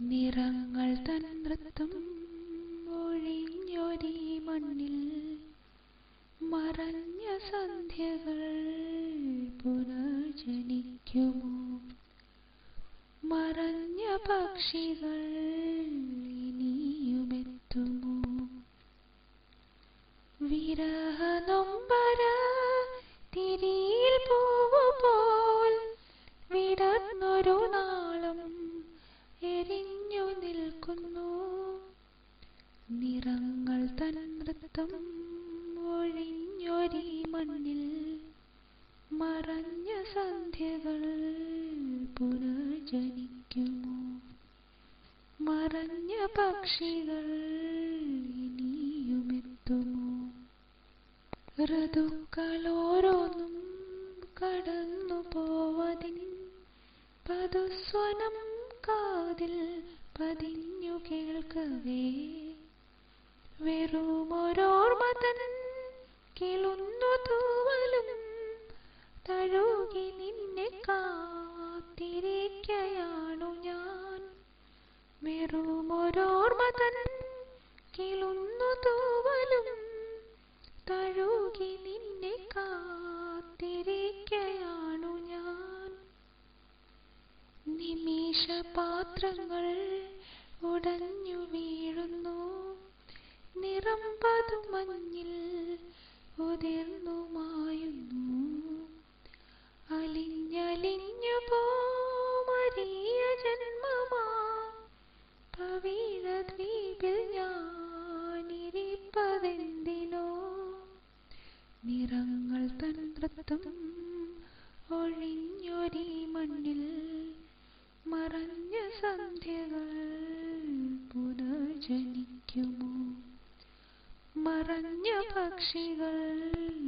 നിറങ്ങൾ തൻ നൃത്തം ഒഴിഞ്ഞൊരി മണ്ണിൽ മറഞ്ഞ സന്ധ്യകൾ പുനർജനിക്കുമോ? മറഞ്ഞ പക്ഷികൾ ഇനിയുമെത്തുമോ? വിരഹനൊമ്പര നൃത്തം ഒഴിഞ്ഞൊരി മണ്ണിൽ മറഞ്ഞ സന്ധ്യകൾ പുനർജനിക്കുമോ? മറഞ്ഞ പക്ഷികൾ ഇനിയുമെത്തുമോ? ഋതുക്കളോരോന്നും കടന്നു പോവതിൻ പതുസ്വനം കാതിൽ പതിഞ്ഞു കേൾക്കവേ. വെറുമൊരോർമ്മ തൻ കിളുന്നു തൂവലും തഴുകി നിന്നെ കാത്തിരിക്കയാണു ഞാൻ. വെറുമൊരോർമ്മ തൻ തൂവലും തഴുകി നിന്നെ കാത്തിരിക്കയാണു ഞാൻ. നിമിഷപാത്രങ്ങൾ ഉടഞ്ഞു വീഴുന്നു. നിറം പതുമഞ്ഞിൽ ഉതിർന്നുമായുന്നു അലിഞ്ഞലിഞ്ഞു പോമരിയ ജന്മമാ. പവിഴ ദ്വീപിൽ ഞാനിരിപ്പതെന്തിനോ. നിറങ്ങൾ തന്ത്രത്തും ഒഴിഞ്ഞൊരീ മണ്ണിൽ മറഞ്ഞ സന്ധ്യകൾ പുനർജനിക്കുമോ? മറഞ്ഞ പക്ഷികൾ.